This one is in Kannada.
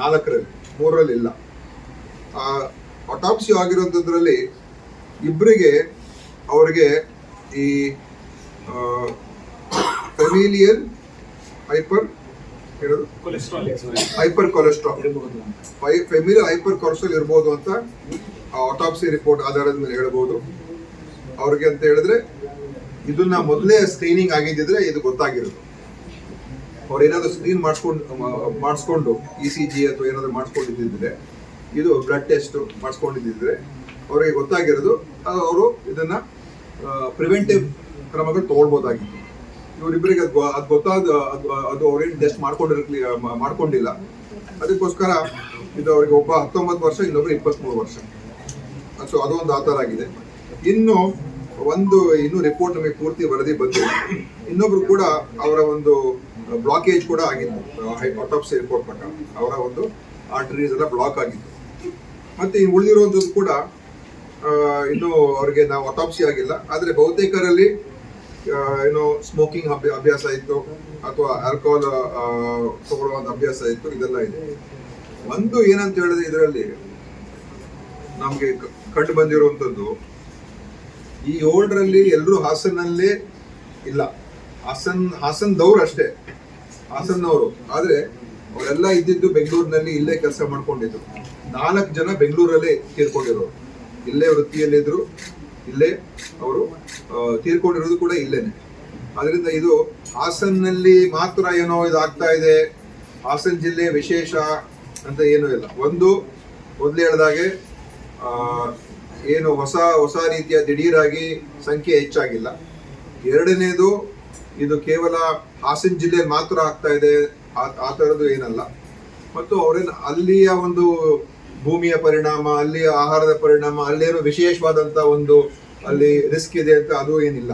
ನಾಲ್ಕರಲ್ಲಿ ಮೂರರಲ್ಲಿ ಇಲ್ಲ. ಅಟಾಪ್ಸಿ ಆಗಿರುವಂಥದ್ರಲ್ಲಿ ಇಬ್ಬರಿಗೆ ಅವರಿಗೆ ಈ ಫೆಮಿಲಿಯನ್ ಹೈಪರ್ ಹೇಳೋದು hyper cholesterol familial hyper cholesterol ಇರ್ಬೋದು ಅಂತ ಆಟಾಪ್ಸಿ ರಿಪೋರ್ಟ್ ಆಧಾರದ ಮೇಲೆ ಹೇಳ್ಬೋದು. ಅವ್ರಿಗೆ ಅಂತ ಹೇಳಿದ್ರೆ ಇದನ್ನ ಮೊದಲೇ ಸ್ಕ್ರೀನಿಂಗ್ ಆಗಿದ್ದಿದ್ರೆ ಇದು ಗೊತ್ತಾಗಿರೋದು. ಅವ್ರು ಏನಾದ್ರು ಸ್ಕ್ರೀನ್ ಮಾಡಿಸ್ಕೊಂಡು ಮಾಡಿಸ್ಕೊಂಡು ಇ ಸಿ ಜಿ ಅಥವಾ ಏನಾದರೂ ಮಾಡಿಸ್ಕೊಂಡಿದ್ದಿದ್ರೆ, ಇದು ಬ್ಲಡ್ ಟೆಸ್ಟ್ ಮಾಡಿಸ್ಕೊಂಡಿದ್ದಿದ್ರೆ, ಅವರಿಗೆ ಗೊತ್ತಾಗಿರೋದು ಅವರು ಇದನ್ನ ಪ್ರಿವೆಂಟಿವ್ ಕ್ರಮಗಳು ತಗೊಳ್ಬೋದಾಗಿತ್ತು. ಇವರಿಬ್ಬರಿಗೆ ಅದು ಅದು ಗೊತ್ತಾದ, ಅದು ಅದು ಅವ್ರೇನು ಟೆಸ್ಟ್ ಮಾಡ್ಕೊಂಡಿರ್ಲಿ ಮಾಡ್ಕೊಂಡಿಲ್ಲ. ಅದಕ್ಕೋಸ್ಕರ ಇದು ಅವರಿಗೆ ಒಬ್ಬ ಹತ್ತೊಂಬತ್ತು ವರ್ಷ, ಇನ್ನೊಬ್ರು ಇಪ್ಪತ್ತ್ಮೂರು ವರ್ಷ. ಸೊ ಅದೊಂದು ಆ ಥರ ಆಗಿದೆ. ಇನ್ನು ಒಂದು, ಇನ್ನು ರಿಪೋರ್ಟ್ ನಮಗೆ ಪೂರ್ತಿ ವರದಿ ಬಂದಿಲ್ಲ. ಇನ್ನೊಬ್ರು ಕೂಡ ಅವರ ಒಂದು ಬ್ಲಾಕೇಜ್ ಕೂಡ ಆಗಿತ್ತು. ಆಟೋಪ್ಸಿ ರಿಪೋರ್ಟ್ ಪ್ರಕಾರ. ಅವರ ಒಂದು ಆರ್ಟರೀಸ್ ಎಲ್ಲ ಬ್ಲಾಕ್ ಆಗಿತ್ತು. ಮತ್ತೆ ಈ ಉಳಿದಿರುವಂಥದ್ದು ಕೂಡ ಇನ್ನೂ ಅವರಿಗೆ ನಾವು ಅಟಾಪ್ಸಿ ಆಗಿಲ್ಲ. ಆದರೆ ಬಹುತೇಕರಲ್ಲಿ ಏನೋ ಸ್ಮೋಕಿಂಗ್ ಸ್ಮೋಕಿಂಗ್ ಅಭ್ಯಾಸ ಇತ್ತು, ಅಥವಾ ಆಲ್ಕೋಹಾಲ್ ತಗೊಳ್ಳುವಂಥ ಅಭ್ಯಾಸ ಇತ್ತು, ಇದೆಲ್ಲ ಇದೆ. ಒಂದು ಏನಂತ ಹೇಳಿದ್ರೆ ಇದರಲ್ಲಿ ನಮಗೆ ಕಂಡು ಬಂದಿರುವಂಥದ್ದು, ಈ ಓಲ್ಡ್ರಲ್ಲಿ ಎಲ್ಲರೂ ಹಾಸನಲ್ಲೇ ಇಲ್ಲ. ಹಾಸನ್, ಹಾಸನ್ದವ್ರು ಅಷ್ಟೇ. ಹಾಸನ್ನವರು. ಆದ್ರೆ ಅವರೆಲ್ಲ ಇದ್ದಿದ್ದು ಬೆಂಗಳೂರಿನಲ್ಲಿ ಇಲ್ಲೇ ಕೆಲಸ ಮಾಡ್ಕೊಂಡಿದ್ರು ನಾಲ್ಕು ಜನ ಬೆಂಗಳೂರಲ್ಲೇ ತೀರ್ಕೊಂಡಿರೋರು. ಇಲ್ಲೇ ವೃತ್ತಿಯಲ್ಲಿದ್ರು, ಇಲ್ಲೇ ಅವರು ತೀರ್ಕೊಂಡಿರೋದು ಕೂಡ ಇಲ್ಲೇನೆ. ಅದರಿಂದ ಇದು ಹಾಸನ್ನಲ್ಲಿ ಮಾತ್ರ ಏನೋ ಇದಾಗ್ತಾ ಇದೆ. ಹಾಸನ್ ಜಿಲ್ಲೆ ವಿಶೇಷ ಅಂತ ಏನೂ ಇಲ್ಲ. ಒಂದು, ಮೊದಲು ಹೇಳ್ದಾಗೆ ಏನು ಹೊಸ ಹೊಸ ರೀತಿಯ ದಿಢೀರಾಗಿ ಸಂಖ್ಯೆ ಹೆಚ್ಚಾಗಿಲ್ಲ. ಎರಡನೇದು ಇದು ಕೇವಲ ಹಾಸನ ಜಿಲ್ಲೆಯಲ್ಲಿ ಮಾತ್ರ ಆಗ್ತಾ ಇದೆ. ಆ- ಆ ಥರದ್ದು ಏನಲ್ಲ. ಮತ್ತು ಅವರೇನು ಅಲ್ಲಿಯ ಒಂದು ಭೂಮಿಯ ಪರಿಣಾಮ, ಅಲ್ಲಿಯ ಆಹಾರದ ಪರಿಣಾಮ ಅಲ್ಲೇನು ವಿಶೇಷವಾದಂಥ ಒಂದು ಅಲ್ಲಿ ರಿಸ್ಕ್ ಇದೆ ಅಂತ ಅದು ಏನಿಲ್ಲ.